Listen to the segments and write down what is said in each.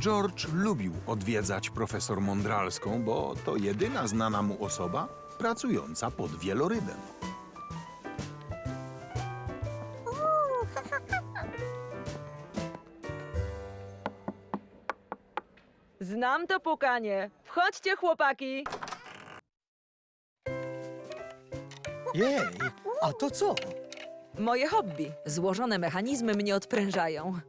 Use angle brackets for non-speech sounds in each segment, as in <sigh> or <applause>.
George lubił odwiedzać profesor Mądralską, bo to jedyna znana mu osoba pracująca pod wielorybem. Znam to pukanie. Wchodźcie, chłopaki. Jej, a to co? Moje hobby. Złożone mechanizmy mnie odprężają.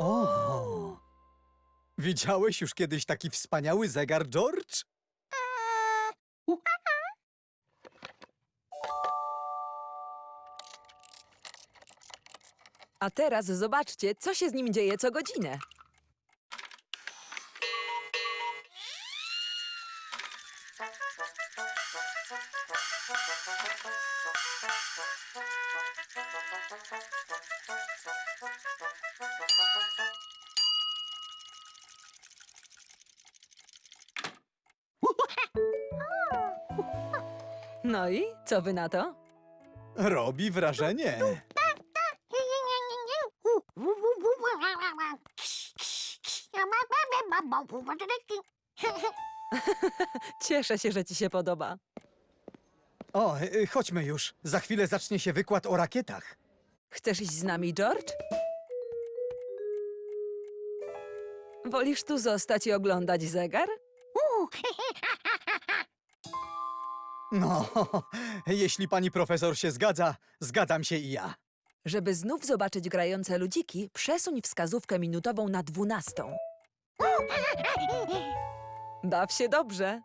O! Widziałeś już kiedyś taki wspaniały zegar, George? A teraz zobaczcie, co się z nim dzieje co godzinę. No i co wy na to? Robi wrażenie. <laughs> Cieszę się, że ci się podoba. O, y, chodźmy już. Za chwilę zacznie się wykład o rakietach. Chcesz iść z nami, George? Wolisz tu zostać i oglądać zegar? No, jeśli pani profesor się zgadza, zgadzam się i ja. Żeby znów zobaczyć grające ludziki, przesuń wskazówkę minutową na dwunastą. Baw się dobrze.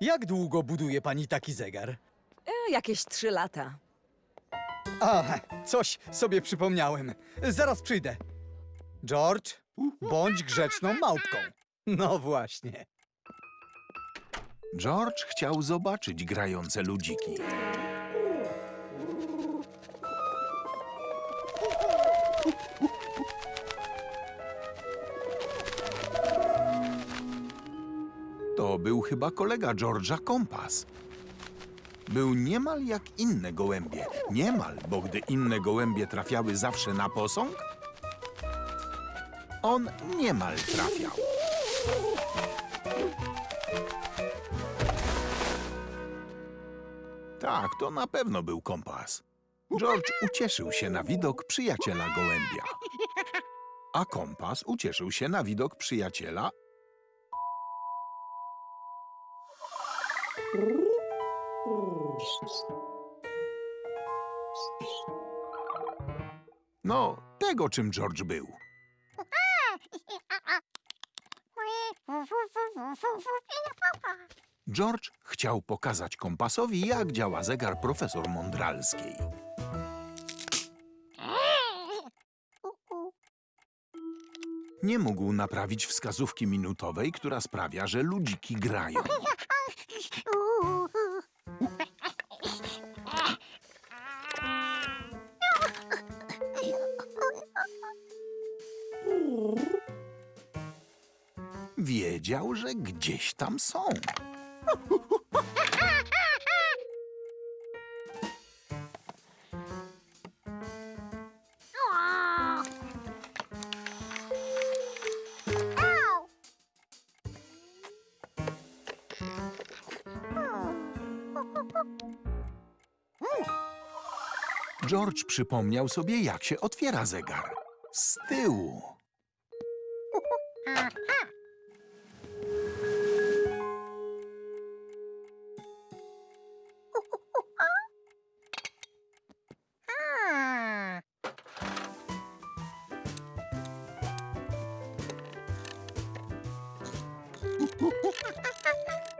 Jak długo buduje pani taki zegar? E, jakieś trzy lata. A, coś sobie przypomniałem. Zaraz przyjdę. George, bądź grzeczną małpką. No właśnie. George chciał zobaczyć grające ludziki. To był chyba kolega George'a Kompas. Był niemal jak inne gołębie. Niemal, bo gdy inne gołębie trafiały zawsze na posąg, on niemal trafiał. Tak, to na pewno był kompas. George ucieszył się na widok przyjaciela gołębia. A kompas ucieszył się na widok przyjaciela. No, tego czym George był. George chciał pokazać kompasowi, jak działa zegar profesor Mądralskiej. Nie mógł naprawić wskazówki minutowej, która sprawia, że ludziki grają. <laughs> Wiedział, że gdzieś tam są. George przypomniał sobie, jak się otwiera zegar. Z tyłu. 啊啊！哦哦哦哦！